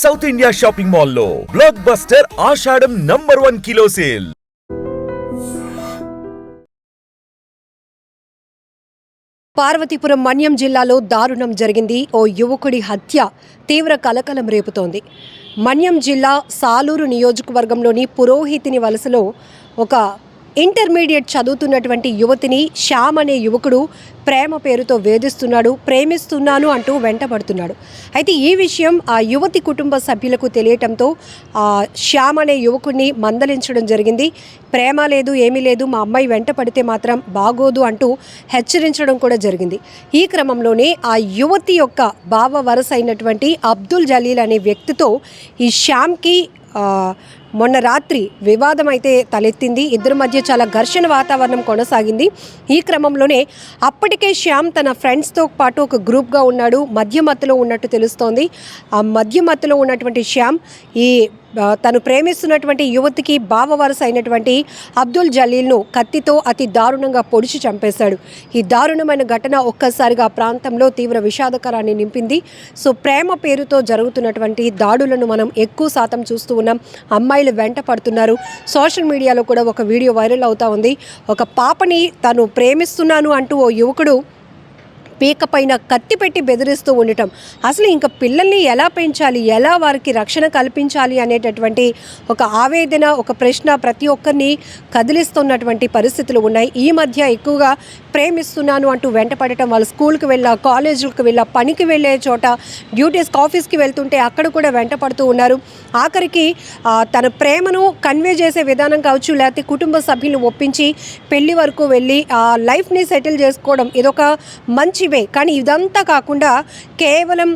South India shopping మాల్లో blockbuster Ashadham number one kilo sale Parvathipuram Manyam జిల్లాలో దారుణం జరిగింది. ఓ యువకుడి హత్య తీవ్ర కలకలం రేపుతోంది. మన్యం జిల్లా సాలూరు నియోజకవర్గంలోని పురోహితిని వలసలో ఒక ఇంటర్మీడియట్ చదువుతున్నటువంటి యువతిని శ్యామ్ అనే యువకుడు ప్రేమ పేరుతో వేధిస్తున్నాడు ప్రేమిస్తున్నాను అంటూ వెంటబడుతున్నాడు. అయితే ఈ విషయం ఆ యువతి కుటుంబ సభ్యులకు తెలియటంతో ఆ శ్యామ్ అనే యువకుడిని మందలించడం జరిగింది. ప్రేమ లేదు ఏమీ లేదు మా అమ్మాయి వెంట పడితే మాత్రం బాగోదు అంటూ హెచ్చరించడం కూడా జరిగింది. ఈ క్రమంలోనే ఆ యువతి యొక్క బావ వరస అయినటువంటి అబ్దుల్ జలీల్ అనే వ్యక్తితో ఈ శ్యామ్కి మొన్న రాత్రి వివాదం అయితే తలెత్తింది. ఇద్దరి మధ్య చాలా ఘర్షణ వాతావరణం కొనసాగింది. ఈ క్రమంలోనే అప్పటికే శ్యామ్ తన ఫ్రెండ్స్తో పాటు ఒక గ్రూప్గా ఉన్నాడు. మధ్యమత్తులో ఉన్నట్టు తెలుస్తోంది. ఆ మధ్యమత్తులో ఉన్నటువంటి శ్యామ్ ఈ తను ప్రేమిస్తున్నటువంటి యువతికి బావవరస అయినటువంటి అబ్దుల్ జలీల్ను కత్తితో అతి దారుణంగా పొడిచి చంపేశాడు. ఈ దారుణమైన ఘటన ఒక్కసారిగా ఆ ప్రాంతంలో తీవ్ర విషాదకరాన్ని నింపింది. సో ప్రేమ పేరుతో జరుగుతున్నటువంటి దాడులను మనం ఎక్కువ శాతం చూస్తూ ఉన్నాం. అమ్మాయి అమ్మాయిలు వెంట పడుతున్నారు. సోషల్ మీడియాలో కూడా ఒక వీడియో వైరల్ అవుతా ఉంది. ఒక పాపని తను ప్రేమిస్తున్నాను అంటూ ఓ యువకుడు పీక పైన కత్తి పెట్టి బెదిరిస్తూ ఉండటం. అసలు ఇంకా పిల్లల్ని ఎలా పెంచాలి? ఎలా వారికి రక్షణ కల్పించాలి అనేటటువంటి ఒక ఆవేదన ఒక ప్రశ్న ప్రతి ఒక్కరిని కదిలిస్తున్నటువంటి పరిస్థితులు ఉన్నాయి. ఈ మధ్య ఎక్కువగా ప్రేమిస్తున్నాను అంటూ వెంటపడటం వాళ్ళు స్కూల్కి వెళ్ళా కాలేజీలకు వెళ్ళా పనికి వెళ్ళే చోట డ్యూటీస్కి ఆఫీస్కి వెళ్తుంటే అక్కడ కూడా వెంట పడుతూ ఉన్నారు. ఆఖరికి తన ప్రేమను కన్వే చేసే విధానం కావచ్చు లేకపోతే కుటుంబ సభ్యులను ఒప్పించి పెళ్ళి వరకు వెళ్ళి ఆ లైఫ్ని సెటిల్ చేసుకోవడం ఇదొక మంచి వే. కానీ ఇదంతా కాకుండా కేవలం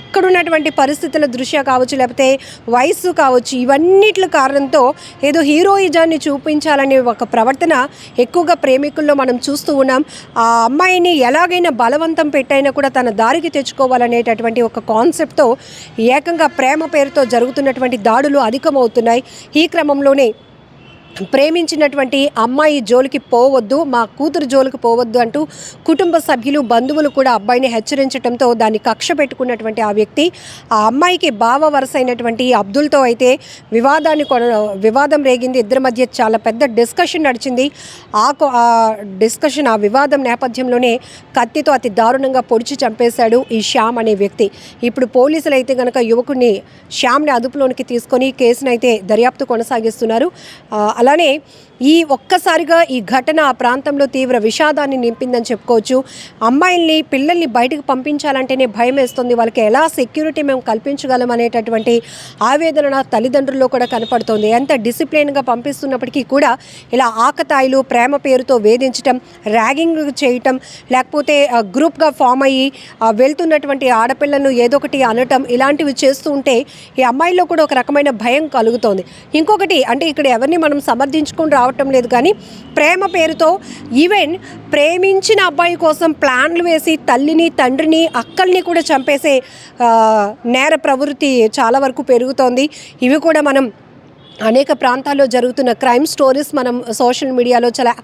అక్కడున్నటువంటి పరిస్థితుల దృష్ట్యా కావచ్చు లేకపోతే వయస్సు కావచ్చు ఇవన్నిట్ల కారణంతో ఏదో హీరోయిజాన్ని చూపించాలనే ఒక ప్రవర్తన ఎక్కువగా ప్రేమికుల్లో మనం చూస్తూ ఉన్నాం ఆ అమ్మాయిని ఎలాగైనా బలవంతం పెట్టైనా కూడా తన దారికి తెచ్చుకోవాలనేటటువంటి ఒక కాన్సెప్ట్తో ఏకంగా ప్రేమ పేరుతో జరుగుతున్నటువంటి దాడులు అధికమవుతున్నాయి. ఈ క్రమంలోనే ప్రేమించినటువంటి అమ్మాయి జోలికి పోవద్దు మా కూతురు జోలికి పోవద్దు అంటూ కుటుంబ సభ్యులు బంధువులు కూడా అబ్బాయిని హెచ్చరించడంతో దాన్ని కక్ష పెట్టుకున్నటువంటి ఆ వ్యక్తి ఆ అమ్మాయికి బావ వరసైనటువంటి అబ్దుల్తో అయితే వివాదాన్ని కొన వివాదం రేగింది. ఇద్దరి మధ్య చాలా పెద్ద డిస్కషన్ నడిచింది. ఆ ఆ డిస్కషన్ ఆ వివాదం నేపథ్యంలోనే కత్తితో అతి దారుణంగా పొడిచి చంపేశాడు ఈ శ్యామ్ అనే వ్యక్తి. ఇప్పుడు పోలీసులు అయితే కనుక యువకుడిని శ్యామ్ని అదుపులోనికి తీసుకొని కేసునైతే దర్యాప్తు కొనసాగిస్తున్నారు. అలానే ఈ ఒక్కసారిగా ఈ ఘటన ఆ ప్రాంతంలో తీవ్ర విషాదాన్ని నింపిందని చెప్పుకోవచ్చు. అమ్మాయిల్ని పిల్లల్ని బయటకు పంపించాలంటేనే భయం వేస్తుంది. వాళ్ళకి ఎలా సెక్యూరిటీ మేము కల్పించగలం అనేటటువంటి ఆవేదన నా తల్లిదండ్రుల్లో కూడా కనపడుతోంది. ఎంత డిసిప్లిన్గా పంపిస్తున్నప్పటికీ కూడా ఇలా ఆకతాయిలు ప్రేమ పేరుతో వేధించటం ర్యాగింగ్ చేయటం లేకపోతే గ్రూప్గా ఫామ్ అయ్యి వెళ్తున్నటువంటి ఆడపిల్లను ఏదో ఒకటి అనటం ఇలాంటివి చేస్తూ ఉంటే ఈ అమ్మాయిల్లో కూడా ఒక రకమైన భయం కలుగుతోంది. ఇంకొకటి అంటే ఇక్కడ ఎవరిని మనం సమర్థించుకుని రావటం లేదు. కానీ ప్రేమ పేరుతో ఈవెన్ ప్రేమించిన అబ్బాయి కోసం ప్లాన్లు వేసి తల్లిని తండ్రిని అక్కల్ని కూడా చంపేసే నేర ప్రవృత్తి చాలా వరకు పెరుగుతోంది. ఇవి కూడా మనం అనేక ప్రాంతాల్లో జరుగుతున్న క్రైమ్ స్టోరీస్ మనం సోషల్ మీడియాలో చాలా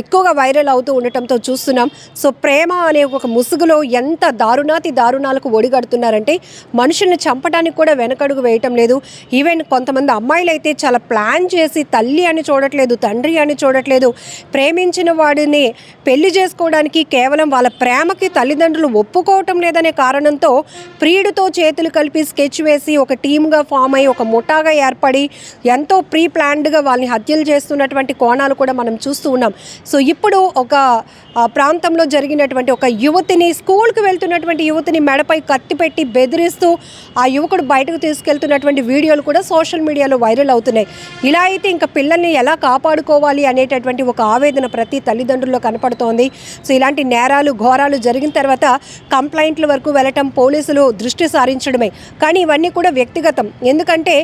ఎక్కువగా వైరల్ అవుతూ ఉండటంతో చూస్తున్నాం. సో ప్రేమ అనే ఒక ముసుగులో ఎంత దారుణాతి దారుణాలకు ఒడిగడుతున్నారంటే మనుషుల్ని చంపడానికి కూడా వెనకడుగు వేయటం లేదు. ఈవెన్ కొంతమంది అమ్మాయిలు అయితే చాలా ప్లాన్ చేసి తల్లి అని చూడట్లేదు తండ్రి అని చూడట్లేదు. ప్రేమించిన వాడిని పెళ్ళి చేసుకోవడానికి కేవలం వాళ్ళ ప్రేమకి తల్లిదండ్రులు ఒప్పుకోవటం లేదనే కారణంతో ప్రియుడితో చేతులు కలిపి స్కెచ్ వేసి ఒక టీమ్గా ఫామ్ అయ్యి ఒక ముఠాగా ఏర్పడి ఎంతో ప్రీ ప్లాన్డ్గా వాళ్ళని హత్యలు చేస్తున్నటువంటి కోణాలు కూడా మనం చూస్తూ ఉన్నాం. సో ఇప్పుడు ఒక ప్రాంతంలో జరిగినటువంటి ఒక యువతిని స్కూల్కి వెళ్తున్నటువంటి యువతిని మెడపై కత్తి పెట్టి బెదిరిస్తూ ఆ యువకుడు బయటకు తీసుకెళ్తున్నటువంటి వీడియోలు కూడా సోషల్ మీడియాలో వైరల్ అవుతున్నాయి. ఇలా అయితే ఇంకా పిల్లల్ని ఎలా కాపాడుకోవాలి అనేటటువంటి ఒక ఆవేదన ప్రతి తల్లిదండ్రుల్లో కనపడుతోంది. సో ఇలాంటి నేరాలు ఘోరాలు జరిగిన తర్వాత కంప్లైంట్ల వరకు వెళ్ళటం పోలీసులు దృష్టి సారించడమే. కానీ ఇవన్నీ కూడా వ్యక్తిగతం. ఎందుకంటే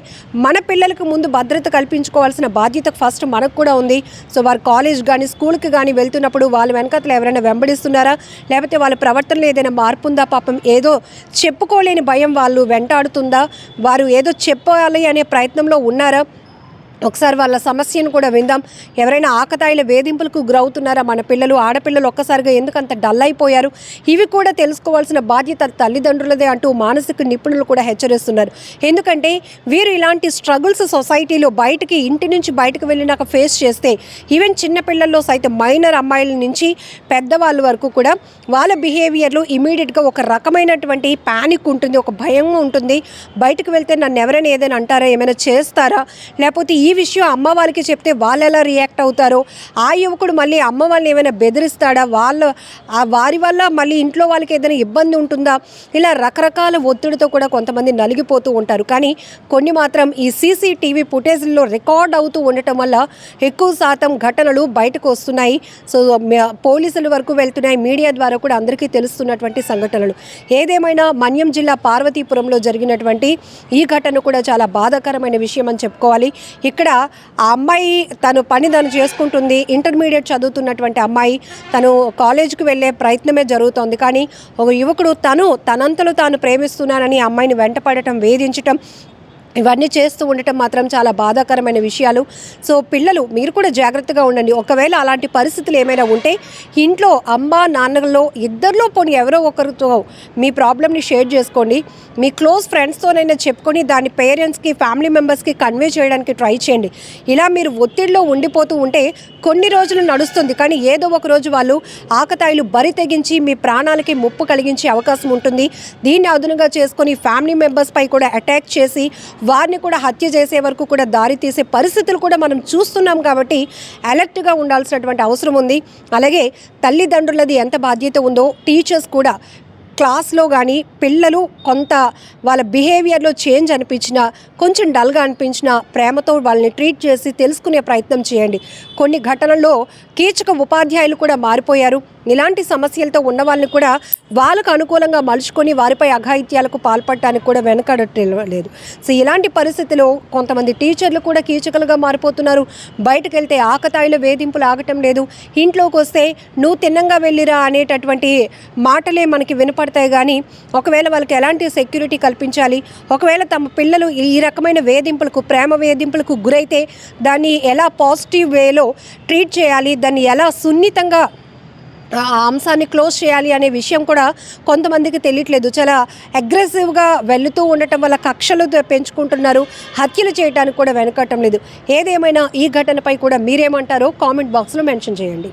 మన పిల్లలకు ముందు భద్రత కల్పించుకోవాల్సిన బాధ్యత ఫస్ట్ మనకు కూడా ఉంది. సో వారు కాలేజ్ కానీ స్కూల్కి కానీ వెళ్తున్నప్పుడు వాళ్ళ వెనకతలు ఎవరైనా వెంబడిస్తున్నారా? లేకపోతే వాళ్ళ ప్రవర్తనలో ఏదైనా మార్పు ఉందా పాపం? ఏదో చెప్పుకోలేని భయం వాళ్ళు వెంటాడుతుందా? వారు ఏదో చెప్పాలి అనే ప్రయత్నంలో ఉన్నారా? ఒకసారి వాళ్ళ సమస్యను కూడా విందాం. ఎవరైనా ఆకతాయిల వేధింపులకు గురవుతున్నారా? మన పిల్లలు ఆడపిల్లలు ఒక్కసారిగా ఎందుకంత డల్ అయిపోయారు? ఇవి కూడా తెలుసుకోవాల్సిన బాధ్యత తల్లిదండ్రులదే అంటూ మానసిక నిపుణులు కూడా హెచ్చరిస్తున్నారు. ఎందుకంటే వీరు ఇలాంటి స్ట్రగుల్స్ సొసైటీలో బయటికి ఇంటి నుంచి బయటకు వెళ్ళినాక ఫేస్ చేస్తే ఈవెన్ చిన్న పిల్లల్లో సైతం మైనర్ అమ్మాయిల నుంచి పెద్దవాళ్ళ వరకు కూడా వాళ్ళ బిహేవియర్లో ఇమీడియట్గా ఒక రకమైనటువంటి ప్యానిక్ ఉంటుంది ఒక భయం ఉంటుంది. బయటకు వెళ్తే నన్ను ఎవరైనా ఏదైనా అంటారా? ఏమైనా చేస్తారా? లేకపోతే ఈ విషయం అమ్మ వాళ్ళకి చెప్తే వాళ్ళు ఎలా రియాక్ట్ అవుతారో ఆ యువకుడు మళ్ళీ అమ్మ వాళ్ళని ఏమైనా బెదిరిస్తాడా? వాళ్ళ ఆ వారి వల్ల మళ్ళీ ఇంట్లో వాళ్ళకి ఏదైనా ఇబ్బంది ఉంటుందా? ఇలా రకరకాల ఒత్తిడితో కూడా కొంతమంది నలిగిపోతూ ఉంటారు. కానీ కొన్ని మాత్రం ఈ సీసీటీవీ ఫుటేజ్లో రికార్డ్ అవుతూ ఉండటం వల్ల ఎక్కువ శాతం ఘటనలు బయటకు వస్తున్నాయి. సో పోలీసుల వరకు వెళ్తున్నాయి. మీడియా ద్వారా కూడా అందరికీ తెలుస్తున్నటువంటి సంఘటనలు. ఏదేమైనా మన్యం జిల్లా పార్వతీపురంలో జరిగినటువంటి ఈ ఘటన కూడా చాలా బాధాకరమైన విషయం అని చెప్పుకోవాలి. ఇక్కడ ఆ అమ్మాయి తను పని తను చేసుకుంటుంది. ఇంటర్మీడియట్ చదువుతున్నటువంటి అమ్మాయి తను కాలేజీకి వెళ్ళే ప్రయత్నమే జరుగుతోంది. కానీ ఒక యువకుడు తను తనంతలో తాను ప్రేమిస్తున్నానని అమ్మాయిని వెంటపడటం వేధించటం ఇవన్నీ చేస్తూ ఉండటం మాత్రం చాలా బాధాకరమైన విషయాలు. సో పిల్లలు మీరు కూడా జాగ్రత్తగా ఉండండి. ఒకవేళ అలాంటి పరిస్థితులు ఏమైనా ఉంటే ఇంట్లో అమ్మ నాన్నలో ఇద్దరిలో పోనీ ఎవరో ఒకరితో మీ ప్రాబ్లమ్ని షేర్ చేసుకోండి. మీ క్లోజ్ ఫ్రెండ్స్తోనైనా చెప్పుకొని దాని పేరెంట్స్కి ఫ్యామిలీ మెంబర్స్కి కన్వే చేయడానికి ట్రై చేయండి. ఇలా మీరు ఒత్తిడిలో ఉండిపోతూ ఉంటే కొన్ని రోజులు నడుస్తుంది. కానీ ఏదో ఒక రోజు వాళ్ళు ఆకతాయిలు బరి తెగించి మీ ప్రాణాలకి ముప్పు కలిగించే అవకాశం ఉంటుంది. దీన్ని అదునుగా చేసుకొని ఫ్యామిలీ మెంబర్స్పై కూడా అటాక్ చేసి వారిని కూడా హత్య చేసే వరకు కూడా దారి తీసే పరిస్థితులు కూడా మనం చూస్తున్నాం కాబట్టి అలర్ట్గా ఉండాల్సినటువంటి అవసరం ఉంది. అలాగే తల్లిదండ్రులది ఎంత బాధ్యత ఉందో టీచర్స్ కూడా క్లాస్లో కానీ పిల్లలు కొంత వాళ్ళ బిహేవియర్లో చేంజ్ అనిపించినా కొంచెం డల్గా అనిపించినా ప్రేమతో వాళ్ళని ట్రీట్ చేసి తెలుసుకునే ప్రయత్నం చేయండి. కొన్ని ఘటనల్లో కీచక ఉపాధ్యాయులు కూడా మారిపోయారు. ఇలాంటి సమస్యలతో ఉన్న వాళ్ళని కూడా వాళ్ళకు అనుకూలంగా మలుచుకొని వారిపై అఘాయిత్యాలకు పాల్పడటానికి కూడా వెనకడలేదు సో ఇలాంటి పరిస్థితిలో కొంతమంది టీచర్లు కూడా కీచకలుగా మారిపోతున్నారు. బయటకు వెళ్తే ఆకతాయిల వేధింపులు ఆగటం లేదు. ఇంట్లోకి వస్తే నువ్వు తిన్నంగా వెళ్ళిరా అనేటటువంటి మాటలే మనకి వినపడతాయి కానీ ఒకవేళ వాళ్ళకి ఎలాంటి సెక్యూరిటీ కల్పించాలి ఒకవేళ తమ పిల్లలు ఈ రకమైన వేధింపులకు ప్రేమ వేధింపులకు గురైతే దాన్ని ఎలా పాజిటివ్ వేలో ట్రీట్ చేయాలి దాన్ని ఎలా సున్నితంగా ఆ అంశాన్ని క్లోజ్ చేయాలి అనే విషయం కూడా కొంతమందికి తెలియట్లేదు. చాలా అగ్రెసివ్గా వెళుతూ ఉండటం వల్ల కక్షలు పెంచుకుంటున్నారు హత్యలు చేయడానికి కూడా వెనకటం లేదు. ఏదేమైనా ఈ ఘటనపై కూడా మీరేమంటారో కామెంట్ బాక్స్లో మెన్షన్ చేయండి.